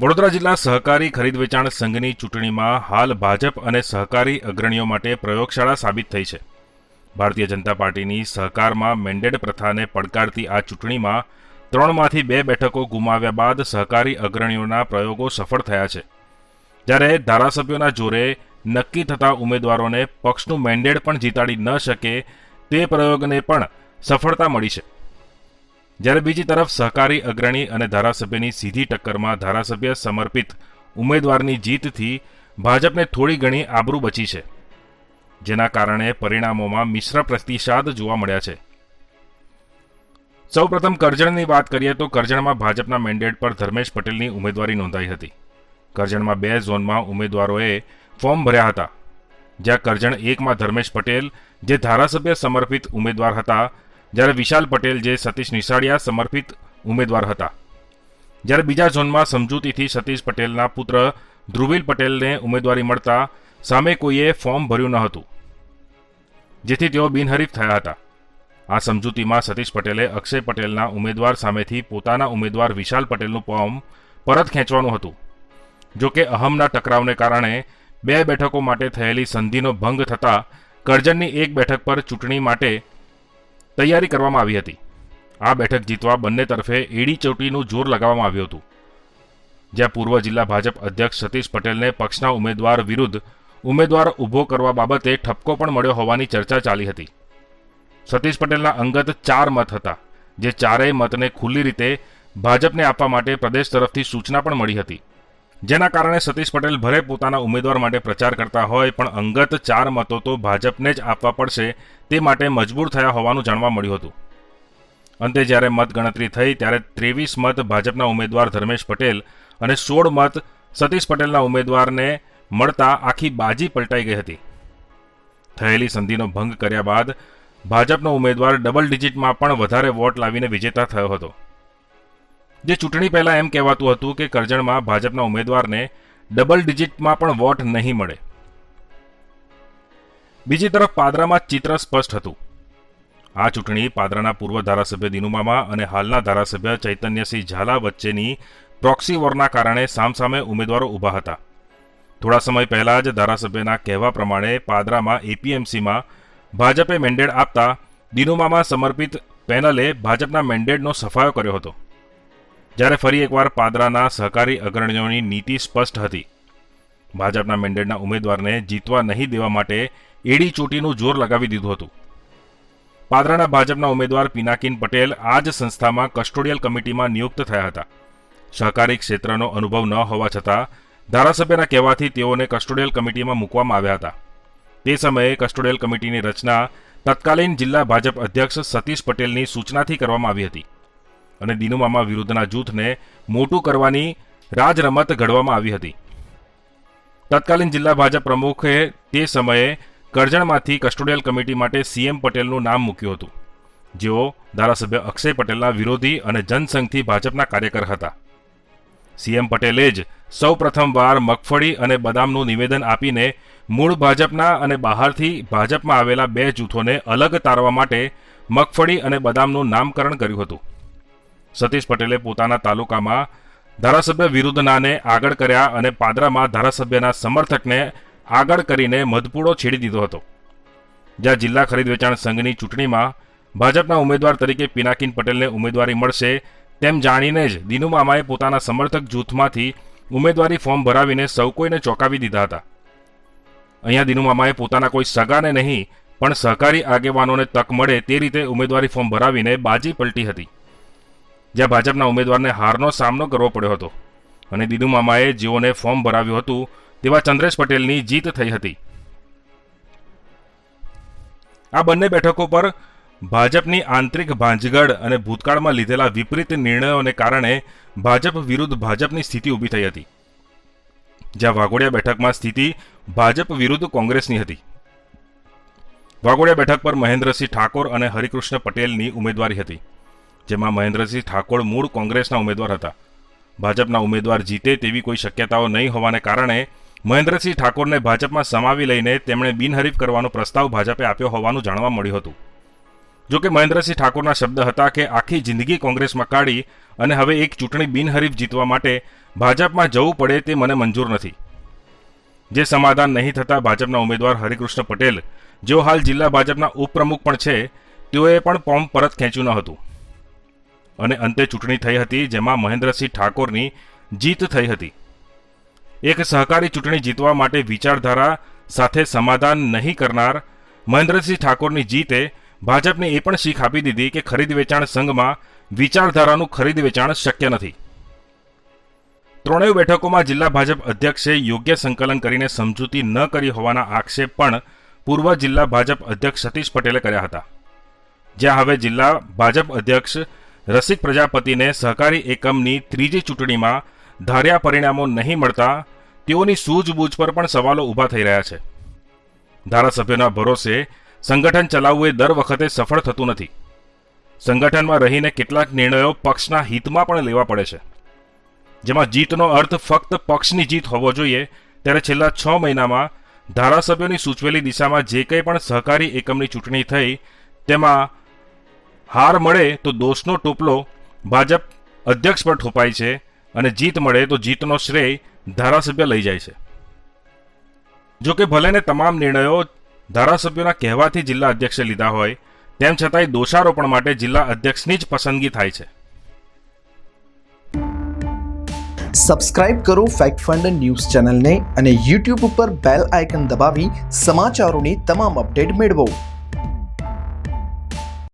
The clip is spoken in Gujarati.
વડોદરા જિલ્લા સહકારી ખરીદ વેચાણ સંઘની ચૂંટણીમાં હાલ ભાજપ અને સહકારી અગ્રણીઓ માટે પ્રયોગશાળા સાબિત થઈ છે. ભારતીય જનતા પાર્ટીની સહકારમાં મેન્ડેડ પ્રથાને પડકારતી આ ચૂંટણીમાં ત્રણમાંથી બે બેઠકો ગુમાવ્યા બાદ સહકારી અગ્રણીઓના પ્રયોગો સફળ થયા છે. જ્યારે ધારાસભ્યોના જોરે નક્કી થતા ઉમેદવારોને પક્ષનું મેન્ડેડ પણ જીતાડી ન શકે તે પ્રયોગને પણ સફળતા મળી છે. જ્યારે બીજી તરફ સહકારી અગ્રણી અને ધારાસભ્યની સીધી ટક્કરમાં ધારાસભ્ય સમર્પિત ઉમેદવારની જીતથી ભાજપને થોડી ઘણી આબરૂ બચી છે, જેના કારણે પરિણામોમાં મિશ્ર પ્રતિસાદ જોવા મળ્યા છે. સૌપ્રથમ કરજણની વાત કરીએ તો કરજણમાં ભાજપના મેન્ડેટ પર ધર્મેશ પટેલની ઉમેદવારી નોંધાઈ હતી. કરજણમાં બે ઝોનમાં ઉમેદવારોએ ફોર્મ ભર્યા હતા, જ્યાં કરજણ એકમાં ધર્મેશ પટેલ, જે ધારાસભ્ય સમર્પિત ઉમેદવાર હતા જ્યારે વિશાલ પટેલ જે સતીશ નિશાળિયા સમર્પિત ઉમેદવાર હતા. જ્યારે બીજા ઝોનમાં સમજૂતીથી સતીશ પટેલના પુત્ર ધ્રુવીલ પટેલને ઉમેદવારી મળતા સામે કોઈએ ફોર્મ ભર્યું ન હતું, જેથી તેઓ બિનહરીફ થયા હતા. આ સમજૂતીમાં સતીશ પટેલે અક્ષય પટેલના ઉમેદવાર સામેથી પોતાના ઉમેદવાર વિશાલ પટેલનું ફોર્મ પરત ખેંચવાનું હતું, જો કે અહમના ટકરાવને કારણે બે બેઠકો માટે થયેલી સંધિનો ભંગ થતાં કરજણની એક બેઠક પર ચૂંટણી માટે તૈયારી કરવામાં આવી હતી. આ બેઠક જીતવા બંને તરફે એડી ચોટીનું જોર લગાવવામાં આવ્યું હતું. જ્યાં પૂર્વ જિલ્લા ભાજપ અધ્યક્ષ સતીશ પટેલને પક્ષના ઉમેદવાર વિરુદ્ધ ઉમેદવાર ઊભો કરવા બાબતે ઠપકો પણ મળ્યો હોવાની ચર્ચા ચાલી હતી. સતીશ પટેલના અંગત ચાર મત હતા, જે ચારેય મતને ખુલ્લી રીતે ભાજપને આપવા માટે પ્રદેશ તરફથી સૂચના પણ મળી હતી. જેના કારણે સતીશ પટેલ ભલે પોતાના ઉમેદવાર માટે પ્રચાર કરતા હોય, પણ અંગત ચાર મતો તો ભાજપને જ આપવા પડશે તે માટે મજબૂર થયા હોવાનું જાણવા મળ્યું હતું. અંતે જ્યારે મતગણતરી થઈ, ત્યારે ત્રેવીસ મત ભાજપના ઉમેદવાર ધર્મેશ પટેલ અને સોળ મત સતીશ પટેલના ઉમેદવારને મળતા આખી બાજી પલટાઈ ગઈ હતી. થયેલી સંધિનો ભંગ કર્યા બાદ ભાજપનો ઉમેદવાર ડબલ ડિજિટમાં પણ વધારે વોટ લાવીને વિજેતા થયો હતો. જે ચૂંટણી પહેલાં એમ કહેવાતું હતું કે કરજણમાં ભાજપના ઉમેદવારને ડબલ ડિજિટમાં પણ વોટ નહીં મળે. બીજી તરફ પાદરામાં ચિત્ર સ્પષ્ટ હતું. આ ચૂંટણી પાદરાના પૂર્વ ધારાસભ્ય દિનુમામા અને હાલના ધારાસભ્ય ચૈતન્યસિંહ ઝાલા વચ્ચેની પ્રોક્સી વોરના કારણે સામસામે ઉમેદવારો ઊભા હતા. થોડા સમય પહેલા જ ધારાસભ્યના કહેવા પ્રમાણે પાદરામાં એપીએમસીમાં ભાજપે મેન્ડેટ આપતા દિનુમામા સમર્પિત પેનલે ભાજપના મેન્ડેટનો સફાયો કર્યો હતો. જ્યારે ફરી એકવાર પાદરાના સહકારી અગ્રણીઓની નીતિ સ્પષ્ટ હતી. ભાજપના મેન્ડેટના ઉમેદવારને જીતવા નહીં દેવા માટે એડી ચોટીનું જોર લગાવી દીધું હતું. પાદરાના ભાજપના ઉમેદવાર પિનાકીન પટેલ આ જ સંસ્થામાં કસ્ટોડિયલ કમિટીમાં નિયુક્ત થયા હતા. સહકારી ક્ષેત્રનો અનુભવ ન હોવા છતાં ધારાસભ્યના કહેવાથી તેઓને કસ્ટોડિયલ કમિટીમાં મૂકવામાં આવ્યા હતા. તે સમયે કસ્ટોડિયલ કમિટીની રચના તત્કાલીન જિલ્લા ભાજપ અધ્યક્ષ સતીશ પટેલની સૂચનાથી કરવામાં આવી હતી. અને દિનુમામા વિરુદ્ધના જૂથને મોટું કરવાની રાજરમત ઘડવામાં આવી હતી. તત્કાલીન જિલ્લા ભાજપ પ્રમુખે તે સમયે કરજણમાંથી કસ્ટોડિયલ કમિટી માટે સીએમ પટેલનું નામ મૂક્યું હતું. જેઓ ધારાસભ્ય અક્ષય પટેલના વિરોધી અને જનસંઘથી ભાજપના કાર્યકર હતા. સીએમ પટેલે જ સૌ પ્રથમવાર મગફળી અને બદામનું નિવેદન આપીને મૂળ ભાજપના અને બહારથી ભાજપમાં આવેલા બે જૂથોને અલગ તારવા માટે મગફળી અને બદામનું નામકરણ કર્યું હતું. સતીશ પટેલે પોતાના તાલુકામાં ધારાસભ્ય વિરુદ્ધનાને આગળ કર્યા અને પાદરામાં ધારાસભ્યના સમર્થકને આગળ કરીને મધપૂડો છેડી દીધો હતો. જ્યાં જિલ્લા ખરીદ વેચાણ સંઘની ચૂંટણીમાં ભાજપના ઉમેદવાર તરીકે પિનાકીન પટેલને ઉમેદવારી મળશે તેમ જાણીને જ દિનુમામાએ પોતાના સમર્થક જૂથમાંથી ઉમેદવારી ફોર્મ ભરાવીને સૌ કોઈને ચોંકાવી દીધા હતા. અહીંયા દિનુમામાએ પોતાના કોઈ સગાને નહીં, પણ સહકારી આગેવાનોને તક મળે તે રીતે ઉમેદવારી ફોર્મ ભરાવીને બાજી પલટી હતી. જ્યાં ભાજપના ઉમેદવારને હારનો સામનો કરવો પડ્યો હતો. અને દીદુ મામાએ જેઓને ફોર્મ ભરાવ્યું હતું, તેવા ચંદ્રેશ પટેલની જીત થઈ હતી. આ બંને બેઠકો પર ભાજપની આંતરિક ભાંજગડ અને ભૂતકાળમાં લીધેલા વિપરીત નિર્ણયોને કારણે ભાજપ વિરુદ્ધ ભાજપની સ્થિતિ ઊભી થઈ હતી. જ્યાં વાઘોડિયા બેઠકમાં સ્થિતિ ભાજપ વિરુદ્ધ કોંગ્રેસની હતી. વાઘોડિયા બેઠક પર મહેન્દ્રસિંહ ઠાકોર અને હરિકૃષ્ણ પટેલની ઉમેદવારી હતી. જેમાં મહેન્દ્રસિંહ ઠાકોર મૂળ કોંગ્રેસના ઉમેદવાર હતા. ભાજપના ઉમેદવાર જીતે તેવી કોઈ શક્યતાઓ નહીં હોવાને કારણે મહેન્દ્રસિંહ ઠાકોરને ભાજપમાં સમાવી લઈને તેમણે બિનહરીફ કરવાનો પ્રસ્તાવ ભાજપે આપ્યો હોવાનું જાણવા મળ્યું હતું. જો કે મહેન્દ્રસિંહ ઠાકોરના શબ્દ હતા કે આખી જિંદગી કોંગ્રેસમાં કાઢી અને હવે એક ચૂંટણી બિનહરીફ જીતવા માટે ભાજપમાં જવું પડે તે મને મંજૂર નથી. જે સમાધાન નહીં થતાં ભાજપના ઉમેદવાર હરિકૃષ્ણ પટેલ, જેઓ હાલ જિલ્લા ભાજપના ઉપપ્રમુખ પણ છે, તેઓએ પણ ફોર્મ પરત ખેંચ્યું ન હતું. અને અંતે ચૂંટણી થઈ હતી, જેમાં મહેન્દ્રસિંહ ઠાકોરની જીત થઈ હતી. એક સહકારી ચૂંટણી જીતવા માટે વિચારધારા સાથે સમાધાન નહીં કરનાર મહેન્દ્રસિંહ ઠાકોરની જીતે ભાજપને એ પણ શીખ આપી દીધી કે ખરીદ વેચાણ સંઘમાં વિચારધારાનું ખરીદ વેચાણ શક્ય નથી. ત્રણેય બેઠકોમાં જિલ્લા ભાજપ અધ્યક્ષે યોગ્ય સંકલન કરીને સમજૂતી ન કરી હોવાના આક્ષેપ પણ પૂર્વ જિલ્લા ભાજપ અધ્યક્ષ સતીશ પટેલે કર્યા હતા. જ્યાં હવે જિલ્લા ભાજપ અધ્યક્ષ રસિક પ્રજાપતિને સહકારી એકમની ત્રીજી ચૂંટણીમાં ધાર્યા પરિણામો નહીં મળતા તેઓની સૂઝબૂઝ પર પણ સવાલો ઊભા થઈ રહ્યા છે. ધારાસભ્યોના ભરોસે સંગઠન ચલાવવું એ દર વખતે સફળ થતું નથી. સંગઠનમાં રહીને કેટલાક નિર્ણયો પક્ષના હિતમાં પણ લેવા પડે છે. જેમાં જીતનો અર્થ ફક્ત પક્ષની જીત હોવો જોઈએ, ત્યારે છેલ્લા છ મહિનામાં ધારાસભ્યોની સૂચવેલી દિશામાં જે કંઈ પણ સહકારી એકમની ચૂંટણી થઈ, તેમાં હાર મળે તો દોષનો ટોપલો ભાજપ અધ્યક્ષ પર ઠોપાય છે અને જીત મળે તો જીતનો શ્રેય ધારાસભ્ય લઈ જાય છે. જો કે ભલેને તમામ નિર્ણયો ધારાસભ્યોના કહેવાથી જિલ્લા અધ્યક્ષે લીધા હોય, તેમ છતાંય દોષારોપણ માટે જિલ્લા અધ્યક્ષની જ પસંદગી થાય છે. સબસ્ક્રાઇબ કરો ફેક્ટ ફંડ ન્યૂઝ ચેનલને અને યુટ્યુબ ઉપર બેલ આઇકન દબાવી સમાચારોની તમામ અપડેટ મેળવો.